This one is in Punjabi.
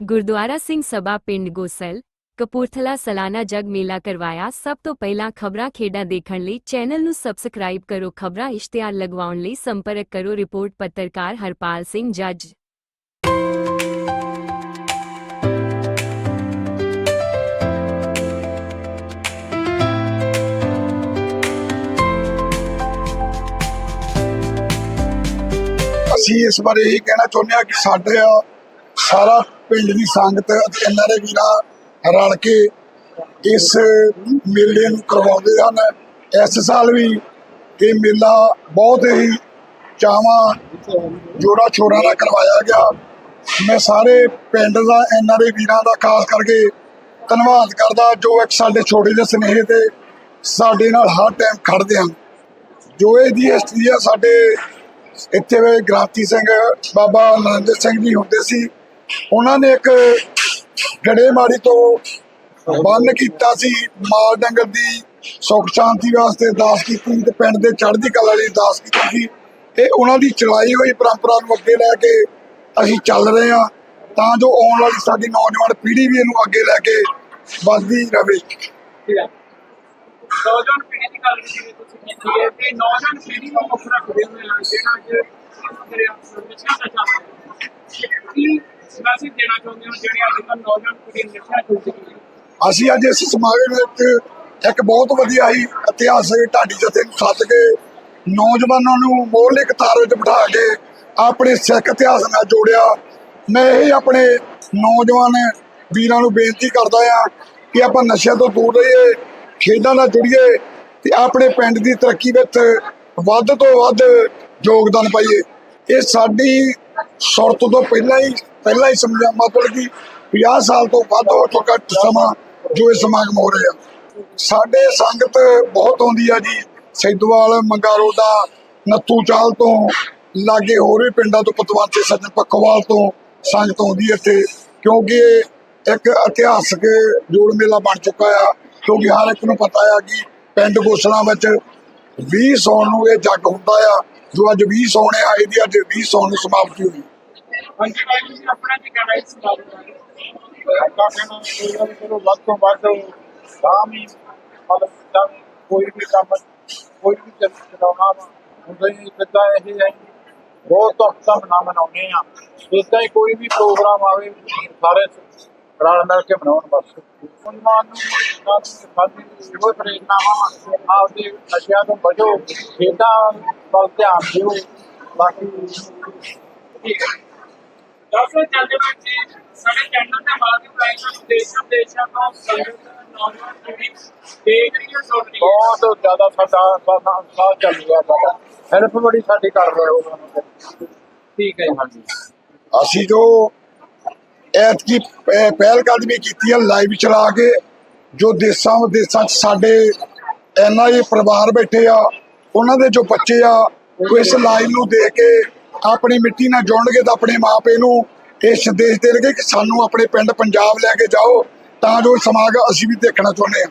ਗੁਰਦੁਆਰਾ ਸਿੰਘ ਸਭਾ ਪਿੰਡ ਗੋਸਲ ਕਪੂਰਥਲਾ ਸਾਲਾਨਾ ਜਗ ਮੇਲਾ ਕਰਵਾਇਆ ਸਭ ਤੋਂ ਪਹਿਲਾਂ ਖਬਰਾਂ ਖੇਡਾਂ ਦੇਖਣ ਲਈ ਚੈਨਲ ਨੂੰ ਸਬਸਕ੍ਰਾਈਬ ਕਰੋ ਖਬਰਾਂ ਇਸ਼ਤਿਹਾਰ ਲਗਵਾਉਣ ਲਈ ਸੰਪਰਕ ਕਰੋ ਰਿਪੋਰਟ ਪੱਤਰਕਾਰ ਹਰਪਾਲ ਸਿੰਘ ਜੱਜ ਅਸੀਂ ਇਸ ਬਾਰੇ ਇਹ ਕਹਿਣਾ ਚਾਹੁੰਦੇ ਹਾਂ ਕਿ ਸਾਡੇ ਸਾਰਾ ਪਿੰਡ ਦੀ ਸੰਗਤ ਅਤੇ ਐਨਆਰਏ ਵੀਰਾਂ ਰਲ ਕੇ ਇਸ ਮੇਲੇ ਨੂੰ ਕਰਵਾਉਂਦੇ ਹਨ। ਇਸ ਸਾਲ ਵੀ ਇਹ ਮੇਲਾ ਬਹੁਤ ਹੀ ਚਾਵਾਂ, ਜੋੜਾ ਛੋੜਾ ਨਾਲ ਕਰਵਾਇਆ ਗਿਆ। ਮੈਂ ਸਾਰੇ ਪਿੰਡ ਦਾ ਐਨਆਰਏ ਵੀਰਾਂ ਦਾ ਖਾਸ ਕਰਕੇ ਧੰਨਵਾਦ ਕਰਦਾ ਜੋ ਇੱਕ ਸਾਡੇ ਛੋਟੇ ਜਿਹੇ ਸਨੇਹ ਤੇ ਸਾਡੇ ਨਾਲ ਹਰ ਟਾਈਮ ਖੜਦੇ ਹਨ। ਜੋ ਇਹਦੀ ਹਿਸਟਰੀ ਆ, ਸਾਡੇ ਇੱਥੇ ਵੇ ਗ੍ਰਾਂਤੀ ਸਿੰਘ, ਬਾਬਾ ਨਰਿੰਦਰ ਸਿੰਘ ਜੀ ਹੁੰਦੇ ਸੀ। ਉਹਨਾਂ ਨੇ ਇੱਕ ਗੜੇਮਾਰੀ ਤੋਂ ਬੰਨ ਕੀਤਾ ਸੀ, ਮਾਲ ਡੰਗਰ ਦੀ ਸੁੱਖ ਸ਼ਾਂਤੀ ਵਾਸਤੇ ਅਰਦਾਸ ਕੀਤੀ ਤੇ ਪਿੰਡ ਦੇ ਚੜ੍ਹਦੀ ਕਲਾ ਲਈ ਅਰਦਾਸ ਕੀਤੀ ਸੀ। ਤੇ ਉਹਨਾਂ ਦੀ ਚਲਾਈ ਹੋਈ ਪਰੰਪਰਾ ਨੂੰ ਅੱਗੇ ਲੈ ਕੇ ਅਸੀਂ ਚੱਲ ਰਹੇ ਹਾਂ। ਤਾਂ ਜੋ ਆਉਣ ਵਾਲੀ ਸਾਡੀ ਨੌਜਵਾਨ ਪੀੜ੍ਹੀ ਵੀ ਇਹਨੂੰ ਅੱਗੇ ਲੈ ਕੇ ਵੱਧਦੀ ਰਹੇ ਨੌਜਵਾਨ ਪੀੜ੍ਹੀ ਦੀ ਗੱਲ ਜਿਵੇਂ ਤੁਸੀਂ ਕੀਤੀ ਹੈ ਤੇ ਨੌਜਵਾਨ ਪੀੜ੍ਹੀ ਨੂੰ ਮੁੱਖ ਰੱਖਦੇ ਹੋਏ ਜਿਹੜਾ ਅੱਜ ਮੇਰੇ ਨਸ਼ਾ ਚੱਲ ਮੈਸੇਜ ਦੇਣਾ ਚਾਹੁੰਦੇ ਹੋ, ਜਿਹੜੇ ਅੱਜ ਕੱਲ੍ਹ ਨੌਜਵਾਨ ਪੀੜ੍ਹੀ ਨਸ਼ਾ ਚੁੱਕੀ ਅਸੀਂ ਅੱਜ ਇਸ ਸਮਾਗਮ ਵਿੱਚ ਇੱਕ ਬਹੁਤ ਵਧੀਆ ਹੀ ਇਤਿਹਾਸਕ ਢਾਡੀ ਜਥੇ ਨੂੰ ਸੱਦ ਕੇ ਨੌਜਵਾਨਾਂ ਨੂੰ ਮੋਹਲੇ ਕਤਾਰ ਵਿੱਚ ਬਿਠਾ ਕੇ ਆਪਣੇ ਸਿੱਖ ਇਤਿਹਾਸ ਨਾਲ ਜੋੜਿਆ। ਮੈਂ ਇਹ ਆਪਣੇ ਨੌਜਵਾਨ ਵੀਰਾਂ ਨੂੰ ਬੇਨਤੀ ਕਰਦਾ ਆ ਕਿ ਆਪਾਂ ਨਸ਼ਿਆਂ ਤੋਂ ਦੂਰ ਰਹੀਏ, ਖੇਡਾਂ ਨਾਲ ਜੁੜੀਏ ਤੇ ਆਪਣੇ ਪਿੰਡ ਦੀ ਤਰੱਕੀ ਵਿੱਚ ਵੱਧ ਤੋਂ ਵੱਧ ਯੋਗਦਾਨ ਪਾਈਏ। ਇਹ ਸਾਡੀ ਸੁਰਤ ਤੋਂ ਪਹਿਲਾਂ ਹੀ ਪਹਿਲਾਂ ਹੀ ਸਮਝਾ ਮਤਲਬ ਕਿ 50 ਸਾਲ ਤੋਂ ਵੱਧ ਹੋ ਚੁੱਕਾ ਸਮਾਂ ਜੋ ਇਹ ਸਮਾਗਮ ਹੋ ਰਿਹਾ। ਸਾਡੇ ਸੰਗਤ ਬਹੁਤ ਆਉਂਦੀ ਆ ਜੀ। ਸੈਦੋਵਾਲ ਮੰਗਾਰੋ ਦਾ ਨੱਥੂ ਚਾਲ ਤੋਂ ਲਾਗੇ ਹੋਰ ਵੀ ਪਿੰਡਾਂ ਤੋਂ ਪਤਵੰਤੇ ਸੱਜਣ ਪੱਖੋਵਾਲ ਤੋਂ ਸੰਗਤ ਆਉਂਦੀ ਹੈ ਇੱਥੇ। ਕਿਉਂਕਿ ਇੱਕ ਇਤਿਹਾਸਕ ਜੋੜ ਮੇਲਾ ਬਣ ਚੁੱਕਾ ਆ। ਕਿਉਂਕਿ ਹਰ ਇੱਕ ਨੂੰ ਪਤਾ ਆ ਕਿ ਪਿੰਡ ਗੋਸਲਾ ਵਿੱਚ 20 ਸੌਣ ਨੂੰ ਇਹ ਜੱਗ ਹੁੰਦਾ ਆ। ਜੋ ਅੱਜ 20 ਸੌਣ ਆ ਇਹਦੀ ਅੱਜ 20 ਸੌਣ ਨੂੰ ਸਮਾਪਤੀ ਹੋਈ ਹਾਂਜੀ ਭਾਈ ਜੀ ਆਪਣਾ ਕੀ ਕਹਿਣਾ ਇਸ ਬਾਰੇ ਆਪਾਂ ਕਹਿਣਾ ਚਾਹੀਦਾ ਵੱਧ ਤੋਂ ਵੱਧ ਕੰਮ ਹੀ ਮਤਲਬ ਤਾਂ ਕੋਈ ਵੀ ਕੰਮ ਕੋਈ ਵੀ ਚੱਲ ਚਲਾਉਣਾ ਹੁੰਦਾ ਹੀ ਜਿੱਦਾਂ ਇਹ ਹੈ ਬਹੁਤ ਧੂਮਧਾਮ ਨਾਲ ਮਨਾਉਂਦੇ ਆ ਇਦਾਂ ਹੀ ਕੋਈ ਵੀ ਪ੍ਰੋਗਰਾਮ ਆਵੇ ਸਾਰੇ ਰਲ ਮਿਲ ਕੇ ਮਨਾਉਣ ਬਸ ਉਹਨਾਂ ਨੂੰ ਸਾਡੀ ਇਹੋ ਪ੍ਰੇਰਨਾ ਆਪਦੇ ਨਸ਼ਿਆਂ ਤੋਂ ਬਚੋ ਖੇਡਾਂ ਵੱਲ ਧਿਆਨ ਦਿਓ ਬਾਕੀ ਠੀਕ ਹੈ ਦਰਸਲ ਚੱਲਦੇ ਵਿੱਚ ਸਾਡੇ ਚੈਨਲ ਦੇ ਮਾਧਿਅਮ ਰਾਹੀਂ ਸਾਨੂੰ ਦੇਸ਼ਾਂ ਦੇਸ਼ਾਂ ਤੋਂ ਸੰਗਤ ਨੌਜਵਾਨ ਪੀੜ੍ਹੀ ਦੇਖ ਰਹੀ ਹੈ ਸੁਣ ਰਹੀ ਹੈ। ਬਹੁਤ ਜ਼ਿਆਦਾ ਸਾਡਾ ਸਾਡਾ ਸਾਥ ਚੱਲ ਰਿਹਾ ਸਾਡਾ। ਹੈਲਪ ਬੜੀ ਸਾਡੀ ਕਰ ਰਹੇ ਹੋ। ਉਹਨਾਂ ਨੂੰ ਠੀਕ ਹੈ ਹਾਂਜੀ। ਅਸੀਂ ਜੋ ਪਹਿਲ ਕਦਮੀ ਕੀਤੀ ਹੈ ਲਾਈਵ ਚਲਾ ਕੇ ਜੋ ਦੇਸਾਂ ਵਿਦੇਸਾਂ 'ਚ ਸਾਡੇ ਐਨਆਈ ਪਰਿਵਾਰ ਬੈਠੇ ਆ ਉਹਨਾਂ ਦੇ ਜੋ ਬੱਚੇ ਆ ਉਹ ਇਸ ਲਾਈਵ ਨੂੰ ਦੇਖ ਕੇ ਆਪਣੀ ਮਿੱਟੀ ਨਾਲ ਜੋੜਨਗੇ ਤਾਂ ਆਪਣੇ ਮਾਪੇ ਨੂੰ ਇਹ ਸੰਦੇਸ਼ ਦੇਣਗੇ ਕਿ ਸਾਨੂੰ ਆਪਣੇ ਪਿੰਡ ਪੰਜਾਬ ਲੈ ਕੇ ਜਾਓ, ਤਾਂ ਜੋ ਸਮਾਗਮ ਅਸੀਂ ਵੀ ਦੇਖਣਾ ਚਾਹੁੰਦੇ ਹਾਂ।